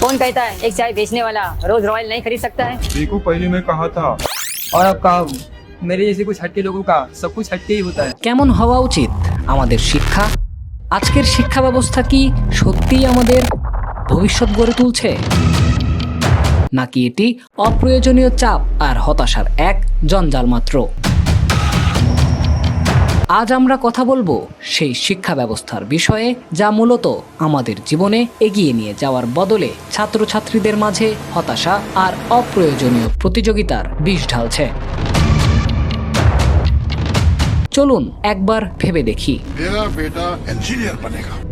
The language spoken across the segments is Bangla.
कौन कहता है एक चाय बेचने वाला रोज रॉयल नहीं खरीद सकता है देखो पहले मैं कहा था और अब कहा हूँ मेरे जैसे कुछ हट्टे लोगों का सब कुछ हट्टे ही होता है কেমন হওয়া উচিত আমাদের শিক্ষা আজকের শিক্ষা ব্যবস্থা কি সত্যিই আমাদের ভবিষ্যৎ গড়ে তুলছে নাকি এটি অপ্রয়োজনীয় চাপ আর হতাশার এক জঞ্জাল মাত্র আজ আমরা কথা বলব সেই শিক্ষা ব্যবস্থার বিষয়ে যা মূলত আমাদের জীবনে এগিয়ে নিয়ে যাওয়ার বদলে ছাত্রছাত্রীদের মাঝে হতাশা আর অপ্রয়োজনীয় প্রতিযোগিতার বিষ ঢালছে। চলুন একবার ভেবে দেখি।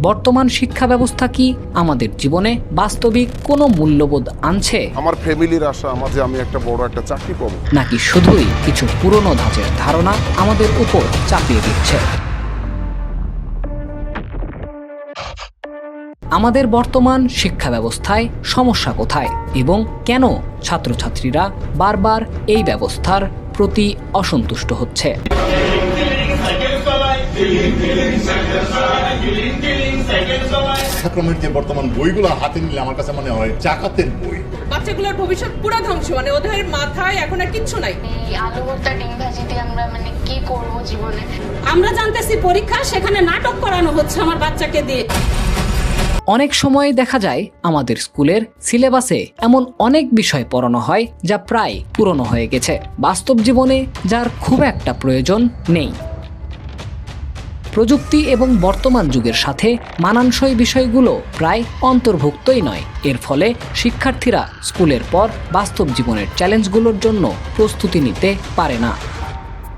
বর্তমান শিক্ষা ব্যবস্থা কি আমাদের জীবনে বাস্তবিক কোনো মূল্যবোধ আনছে? আমার ফ্যামিলির আশা আমার যে আমি একটা বড় একটা চাকরি পাবো। নাকি শুধুই কিছু পুরনো ধাঁচের ধারণা আমাদের উপর চাপিয়ে দিচ্ছে? আমাদের বর্তমান শিক্ষা ব্যবস্থায় সমস্যা কোথায় এবং কেন ছাত্রছাত্রীরা বারবার এই ব্যবস্থার প্রতি অসন্তুষ্ট হচ্ছে? পাঠ্যক্রমের যে বর্তমান বইগুলো হাতে নিলে আমার কাছে মনে হয় চাকাতের বই। বাচ্চাগুলোর ভবিষ্যৎ পুরা ধ্বংস মানে ওদের মাথায় এখন আর কিচ্ছু নাই। এই আলু ভর্তা ডিম ভাজি দিয়ে আমরা মানে কি করব জীবনে? আমরা জানতেছি পরীক্ষা সেখানে নাটক করানো হচ্ছে আমার বাচ্চাকে দিয়ে। অনেক সময় দেখা যায় আমাদের স্কুলের সিলেবাসে এমন অনেক বিষয় পড়ানো হয় যা প্রায় পুরনো হয়ে গেছে। বাস্তব জীবনে যার খুব একটা প্রয়োজন নেই। প্রযুক্তি এবং বর্তমান যুগের সাথে মানানসই বিষয়গুলো প্রায় অন্তর্ভুক্তই নয়। এর ফলে শিক্ষার্থীরা স্কুলের পর বাস্তব জীবনের চ্যালেঞ্জগুলোর জন্য প্রস্তুতি নিতে পারে না।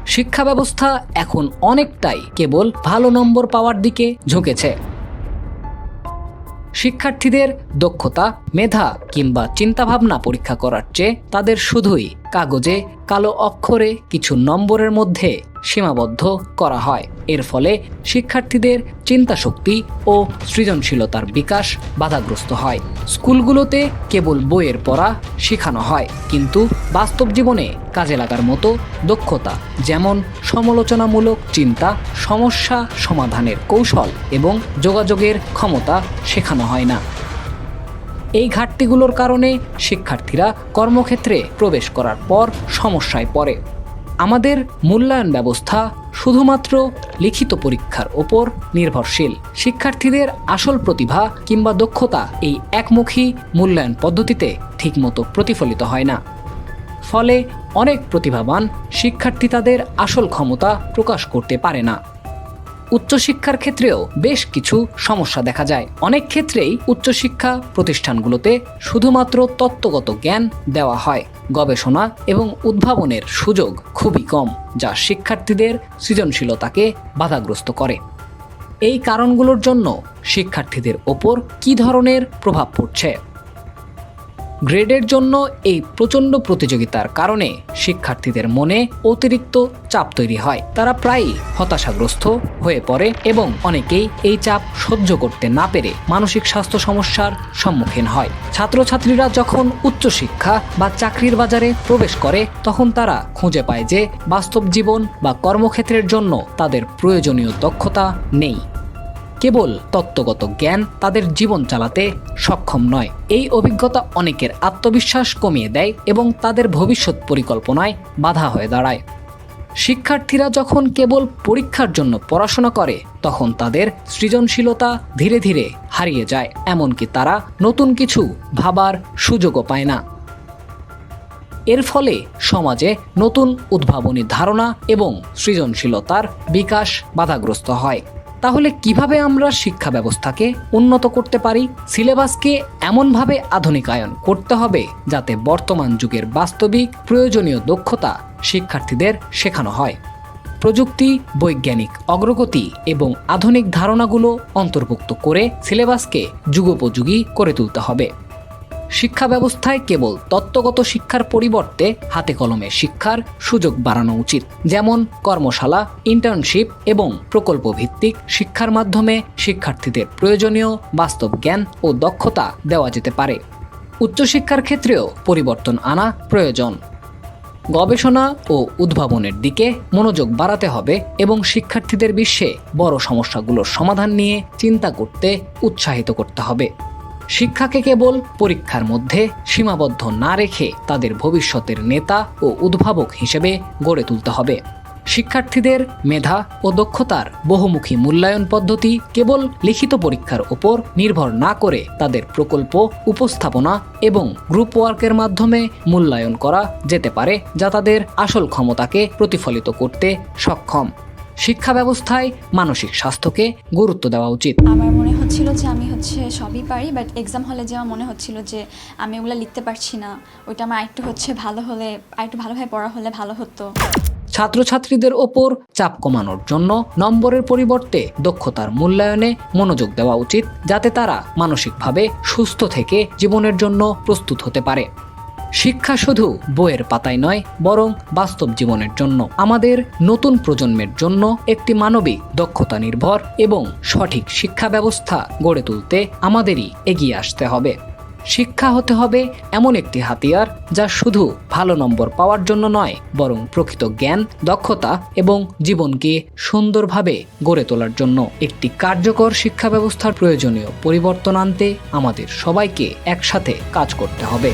শিক্ষা ব্যবস্থা এখন অনেকটাই কেবল ভালো নম্বর পাওয়ার দিকে ঝুঁকেছে। শিক্ষার্থীদের দক্ষতা, মেধা কিংবা চিন্তাভাবনা পরীক্ষা করার চেয়ে তাদের শুধুই কাগজে কালো অক্ষরে কিছু নম্বরের মধ্যে সীমাবদ্ধ করা হয়। এর ফলে শিক্ষার্থীদের চিন্তাশক্তি ও সৃজনশীলতার বিকাশ বাধাগ্রস্ত হয়। স্কুলগুলোতে কেবল বইয়ের পড়া শেখানো হয়, কিন্তু বাস্তব জীবনে কাজে লাগার মতো দক্ষতা, যেমন সমালোচনামূলক চিন্তা, সমস্যা সমাধানের কৌশল এবং যোগাযোগের ক্ষমতা শেখানো হয় না। এই ঘাটতিগুলোর কারণে শিক্ষার্থীরা কর্মক্ষেত্রে প্রবেশ করার পর সমস্যায় পড়ে। আমাদের মূল্যায়ন ব্যবস্থা শুধুমাত্র লিখিত পরীক্ষার ওপর নির্ভরশীল। শিক্ষার্থীদের আসল প্রতিভা কিংবা দক্ষতা এই একমুখী মূল্যায়ন পদ্ধতিতে ঠিকমতো প্রতিফলিত হয় না। ফলে অনেক প্রতিভাবান শিক্ষার্থী তাদের আসল ক্ষমতা প্রকাশ করতে পারে না। উচ্চশিক্ষার ক্ষেত্রেও বেশ কিছু সমস্যা দেখা যায়। অনেক ক্ষেত্রেই উচ্চশিক্ষা প্রতিষ্ঠানগুলোতে শুধুমাত্র তত্ত্বগত জ্ঞান দেওয়া হয়। গবেষণা এবং উদ্ভাবনের সুযোগ খুবই কম, যা শিক্ষার্থীদের সৃজনশীলতাকে বাধাগ্রস্ত করে। এই কারণগুলোর জন্য শিক্ষার্থীদের ওপর কী ধরনের প্রভাব পড়ছে? গ্রেডের জন্য এই প্রচণ্ড প্রতিযোগিতার কারণে শিক্ষার্থীদের মনে অতিরিক্ত চাপ তৈরি হয়। তারা প্রায়ই হতাশাগ্রস্ত হয়ে পড়ে এবং অনেকেই এই চাপ সহ্য করতে না পেরে মানসিক স্বাস্থ্য সমস্যার সম্মুখীন হয়। ছাত্রছাত্রীরা যখন উচ্চশিক্ষা বা চাকরির বাজারে প্রবেশ করে, তখন তারা খুঁজে পায় যে বাস্তব জীবন বা কর্মক্ষেত্রের জন্য তাদের প্রয়োজনীয় দক্ষতা নেই। কেবল তত্ত্বগত জ্ঞান তাদের জীবন চালাতে সক্ষম নয়। এই অভিজ্ঞতা অনেকের আত্মবিশ্বাস কমিয়ে দেয় এবং তাদের ভবিষ্যৎ পরিকল্পনায় বাধা হয়ে দাঁড়ায়। শিক্ষার্থীরা যখন কেবল পরীক্ষার জন্য পড়াশোনা করে, তখন তাদের সৃজনশীলতা ধীরে ধীরে হারিয়ে যায়, এমনকি তারা নতুন কিছু ভাবার সুযোগও পায় না। এর ফলে সমাজে নতুন উদ্ভাবনী ধারণা এবং সৃজনশীলতার বিকাশ বাধাগ্রস্ত হয়। তাহলে কীভাবে আমরা শিক্ষা ব্যবস্থাকে উন্নত করতে পারি? সিলেবাসকে এমনভাবে আধুনিকায়ন করতে হবে যাতে বর্তমান যুগের বাস্তবিক প্রয়োজনীয় দক্ষতা শিক্ষার্থীদের শেখানো হয়। প্রযুক্তি, বৈজ্ঞানিক অগ্রগতি এবং আধুনিক ধারণাগুলো অন্তর্ভুক্ত করে সিলেবাসকে যুগোপযোগী করে তুলতে হবে। শিক্ষা ব্যবস্থায় কেবল তত্ত্বগত শিক্ষার পরিবর্তে হাতে কলমে শিক্ষার সুযোগ বাড়ানো উচিত। যেমন কর্মশালা ইন্টার্নশিপ এবং প্রকল্প ভিত্তিক শিক্ষার মাধ্যমে শিক্ষার্থীদের প্রয়োজনীয় বাস্তব জ্ঞান ও দক্ষতা দেওয়া যেতে পারে। উচ্চশিক্ষার ক্ষেত্রেও পরিবর্তন আনা প্রয়োজন। গবেষণা ও উদ্ভাবনের দিকে মনোযোগ বাড়াতে হবে এবং শিক্ষার্থীদের বিশ্বে বড় সমস্যাগুলোর সমাধান নিয়ে চিন্তা করতে উৎসাহিত করতে হবে। শিক্ষাকে কেবল পরীক্ষার মধ্যে সীমাবদ্ধ না রেখে তাদের ভবিষ্যতের নেতা ও উদ্ভাবক হিসেবে গড়ে তুলতে হবে। শিক্ষার্থীদের মেধা ও দক্ষতার বহুমুখী মূল্যায়ন পদ্ধতি কেবল লিখিত পরীক্ষার ওপর নির্ভর না করে তাদের প্রকল্প, উপস্থাপনা এবং গ্রুপ ওয়ার্কের মাধ্যমে মূল্যায়ন করা যেতে পারে, যা তাদের আসল ক্ষমতাকে প্রতিফলিত করতে সক্ষম। শিক্ষা ব্যবস্থায় মানসিক স্বাস্থ্যকে গুরুত্ব দেওয়া উচিত। আমার মনে হচ্ছিল যে আমি হচ্ছে সবই পারি বাট এক্সাম হলে যে আমার মনে হচ্ছিল যে আমি ওগুলো লিখতে পারছি না ওইটা আমার আরেকটু হচ্ছে ভালো হলে আরেকটু ভালোভাবে পড়া হলে ভালো হতো। ছাত্রছাত্রীদের ওপর চাপ কমানোর জন্য নম্বরের পরিবর্তে দক্ষতার মূল্যায়নে মনোযোগ দেওয়া উচিত যাতে তারা মানসিকভাবে সুস্থ থেকে জীবনের জন্য প্রস্তুত হতে পারে। শিক্ষা শুধু বইয়ের পাতায় নয়, বরং বাস্তব জীবনের জন্য। আমাদের নতুন প্রজন্মের জন্য একটি মানবিক দক্ষতা নির্ভর এবং সঠিক শিক্ষা ব্যবস্থা গড়ে তুলতে আমাদেরই এগিয়ে আসতে হবে। শিক্ষা হতে হবে এমন একটি হাতিয়ার যা শুধু ভালো নম্বর পাওয়ার জন্য নয়, বরং প্রকৃত জ্ঞান, দক্ষতা এবং জীবনকে সুন্দরভাবে গড়ে তোলার জন্য একটি কার্যকর শিক্ষা ব্যবস্থার প্রয়োজনীয় পরিবর্তন আনতে আমাদের সবাইকে একসাথে কাজ করতে হবে।